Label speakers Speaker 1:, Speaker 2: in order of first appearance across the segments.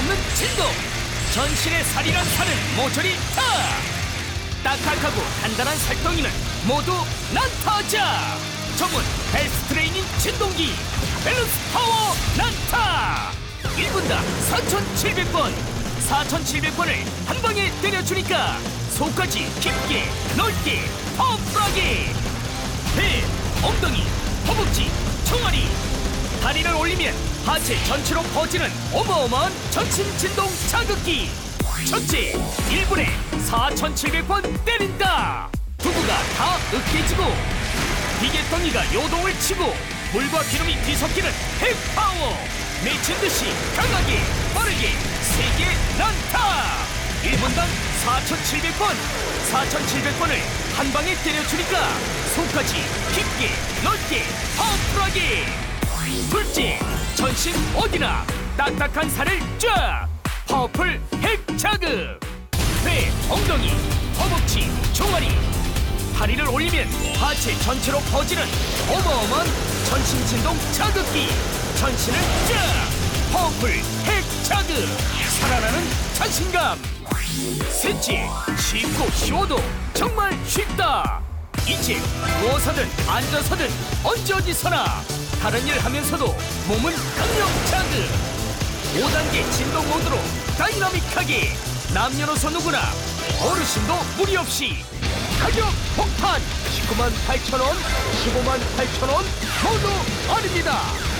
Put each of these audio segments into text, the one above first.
Speaker 1: 어림없는 진동 전신의 살이란 살은 모조리 타! 딱딱하고 단단한 살덩이는 모두 난타자! 전문 헬스 트레이닝 진동기 밸런스 파워 난타! 1분당 4,700번! 4,700번을 한 방에 때려주니까 속까지 깊게 넓게 파워풀하게! 배, 엉덩이, 허벅지, 총알이 다리를 올리면 하체 전체로 퍼지는 어마어마한 전신 진동 자극기. 첫째 1분에 4,700번 때린다. 두부가 다 으깨지고 비계덩이가 요동을 치고 물과 기름이 뒤섞이는 핵파워. 미친 듯이 강하게 빠르게 세게 난타. 1분당 4,700번. 4,700번을 한 방에 때려주니까 손까지 깊게 넓게 파워풀하게. 둘째 전신 어디나 딱딱한 살을 쫙! 파워풀 핵 자극! 배 엉덩이 허벅지 종아리. 다리를 올리면 하체 전체로 퍼지는 어마어마한 전신 진동 자극기. 전신을 쫙! 파워풀 핵 자극! 살아나는 자신감. 셋째 쉽고 쉬워도 정말 쉽다 이제 누워서든 앉아서든 언제 어디서나 다른 일 하면서도 몸은 강력 자극 5단계 진동 모드로 다이나믹하게 남녀노소 누구나 어르신도 무리 없이 가격 폭탄 19만 8천원 15만 8천원 모두 아닙니다. 11만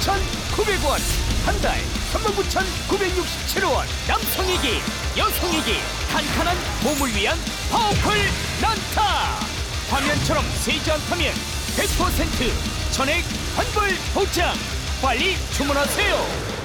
Speaker 1: 9,900원 한 달 39,967원. 남성에게 여성에게 탄탄한 몸을 위한 파워풀 난타. 화면처럼 세지 않다면 100% 전액 환불 보장. 빨리 주문하세요